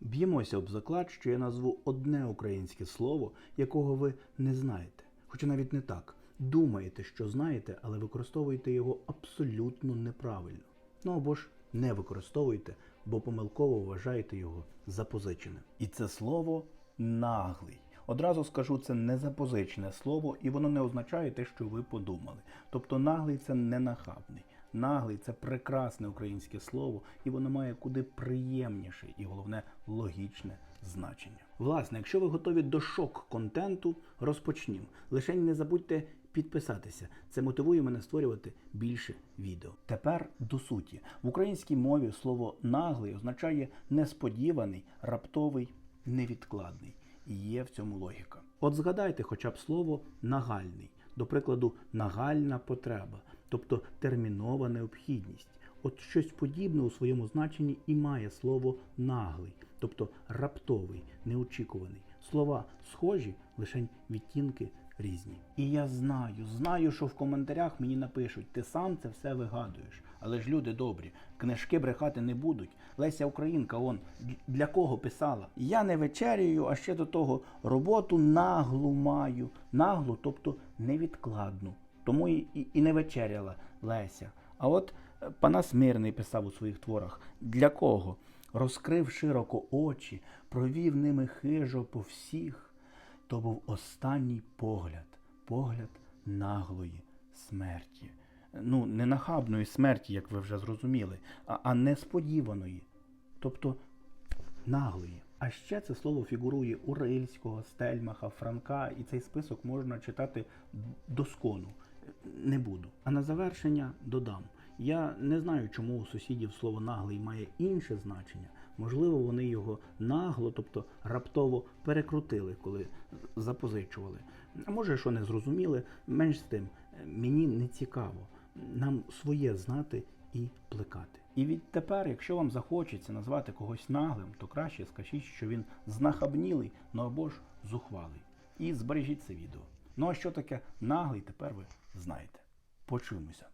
Б'ємося об заклад, що я назву одне українське слово, якого ви не знаєте. Хоча навіть не так. Думаєте, що знаєте, але використовуєте його абсолютно неправильно. Ну або ж не використовуєте, бо помилково вважаєте його запозиченим. І це слово наглий. Одразу скажу, це не запозичене слово, і воно не означає те, що ви подумали. Тобто наглий це не нахабний. Наглий це прекрасне українське слово, і воно має куди приємніше і головне логічне значення. Власне, якщо ви готові до шок-контенту, розпочнімо. Лише не забудьте підписатися. Це мотивує мене створювати більше відео. Тепер до суті. В українській мові слово наглий означає несподіваний, раптовий, невідкладний. І є в цьому логіка. От згадайте хоча б слово нагальний, до прикладу, нагальна потреба, тобто термінова необхідність. От щось подібне у своєму значенні і має слово наглий, тобто раптовий, неочікуваний. Слова схожі, лише відтінки різні. І я знаю, знаю, що в коментарях мені напишуть, ти сам це все вигадуєш. Але ж люди добрі, книжки брехати не будуть. Леся Українка, он для кого писала? Я не вечеряю, а ще до того роботу наглу маю. Наглу, тобто невідкладну. Тому і, і, не вечеряла Леся. А от е, Панас Мирний писав у своїх творах: для кого? Розкрив широко очі, провів ними хижо по всіх. То був останній погляд, погляд наглої смерті. Ну, не нахабної смерті, як ви вже зрозуміли, а, а несподіваної, тобто наглої. А ще це слово фігурує у Рильського, Стельмаха, Франка, і цей список можна читати доскону. Не буду. А на завершення додам. Я не знаю, чому у сусідів слово наглий має інше значення. Можливо, вони його нагло, тобто раптово перекрутили, коли запозичували. А може, що не зрозуміли, менш з тим, мені не цікаво. Нам своє знати і плекати. І відтепер, якщо вам захочеться назвати когось наглим, то краще скажіть, що він знахабнілий, ну або ж зухвалий. І збережіть це відео. Ну а що таке наглий, тепер ви знаєте. Почуємося.